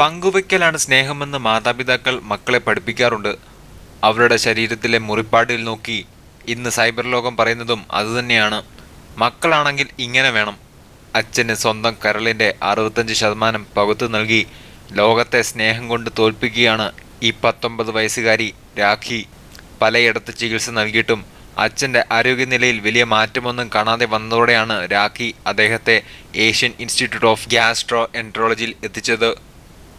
പങ്കുവയ്ക്കലാണ് സ്നേഹമെന്ന് മാതാപിതാക്കൾ മക്കളെ പഠിപ്പിക്കാറുണ്ട്. അവരുടെ ശരീരത്തിലെ മുറിപ്പാടിൽ നോക്കി ഇന്ന് സൈബർ ലോകം പറയുന്നതും അതുതന്നെയാണ്. മക്കളാണെങ്കിൽ ഇങ്ങനെ വേണം. അച്ഛന് സ്വന്തം കരളിന്റെ അറുപത്തഞ്ച് ശതമാനം പകുത്തു നൽകി ലോകത്തെ സ്നേഹം കൊണ്ട് തോൽപ്പിക്കുകയാണ് ഈ പത്തൊമ്പത് വയസ്സുകാരി രാഖി. പലയിടത്ത് ചികിത്സ നൽകിയിട്ടും അച്ഛന്റെ ആരോഗ്യനിലയിൽ വലിയ മാറ്റമൊന്നും കാണാതെ വന്നതോടെയാണ് രാഖി അദ്ദേഹത്തെ ഏഷ്യൻ ഇൻസ്റ്റിറ്റ്യൂട്ട് ഓഫ് ഗ്യാസ്ട്രോ എൻട്രോളജിയിൽ എത്തിച്ചത്.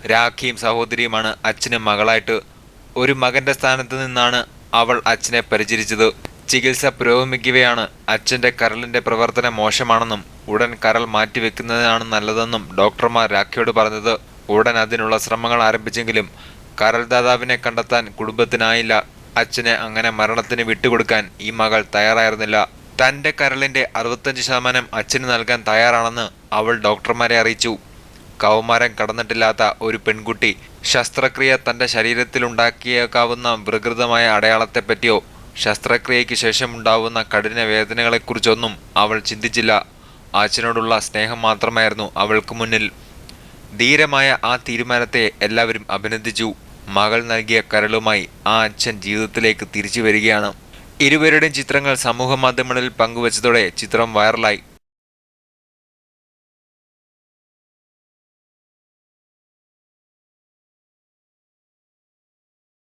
രാഖിയും സഹോദരിയുമാണ് അച്ഛന് മകളായിട്ട്. ഒരു മകന്റെ സ്ഥാനത്ത് നിന്നാണ് അവൾ അച്ഛനെ പരിചരിച്ചത്. ചികിത്സ പുരോഗമിക്കുകയാണ്. അച്ഛന്റെ കരളിന്റെ പ്രവർത്തനം മോശമാണെന്നും ഉടൻ കരൾ മാറ്റിവെക്കുന്നതാണ് നല്ലതെന്നും ഡോക്ടർമാർ രാഖിയോട് പറഞ്ഞത്. ഉടൻ അതിനുള്ള ശ്രമങ്ങൾ ആരംഭിച്ചെങ്കിലും കരൾ ദാതാവിനെ കണ്ടെത്താൻ കുടുംബത്തിനായില്ല. അച്ഛനെ അങ്ങനെ മരണത്തിന് വിട്ടുകൊടുക്കാൻ ഈ മകൾ തയ്യാറായിരുന്നില്ല. തന്റെ കരളിന്റെ അറുപത്തഞ്ച് ശതമാനം അച്ഛന് നൽകാൻ തയ്യാറാണെന്ന് അവൾ ഡോക്ടർമാരെ അറിയിച്ചു. കൗമാരം കടന്നിട്ടില്ലാത്ത ഒരു പെൺകുട്ടി ശസ്ത്രക്രിയ തന്റെ ശരീരത്തിലുണ്ടാക്കിയേക്കാവുന്ന വികൃതമായ അടയാളത്തെപ്പറ്റിയോ ശസ്ത്രക്രിയയ്ക്ക് ശേഷമുണ്ടാവുന്ന കഠിന വേദനകളെക്കുറിച്ചൊന്നും അവൾ ചിന്തിച്ചില്ല. അച്ഛനോടുള്ള സ്നേഹം മാത്രമായിരുന്നു അവൾക്ക് മുന്നിൽ. ധീരമായ ആ തീരുമാനത്തെ എല്ലാവരും അഭിനന്ദിച്ചു. മകൾ നൽകിയ കരളുമായി ആ അച്ഛൻ ജീവിതത്തിലേക്ക് തിരിച്ചു വരികയാണ്. ഇരുവരുടെയും ചിത്രങ്ങൾ സമൂഹ മാധ്യമങ്ങളിൽ പങ്കുവച്ചതോടെ ചിത്രം വൈറലായി.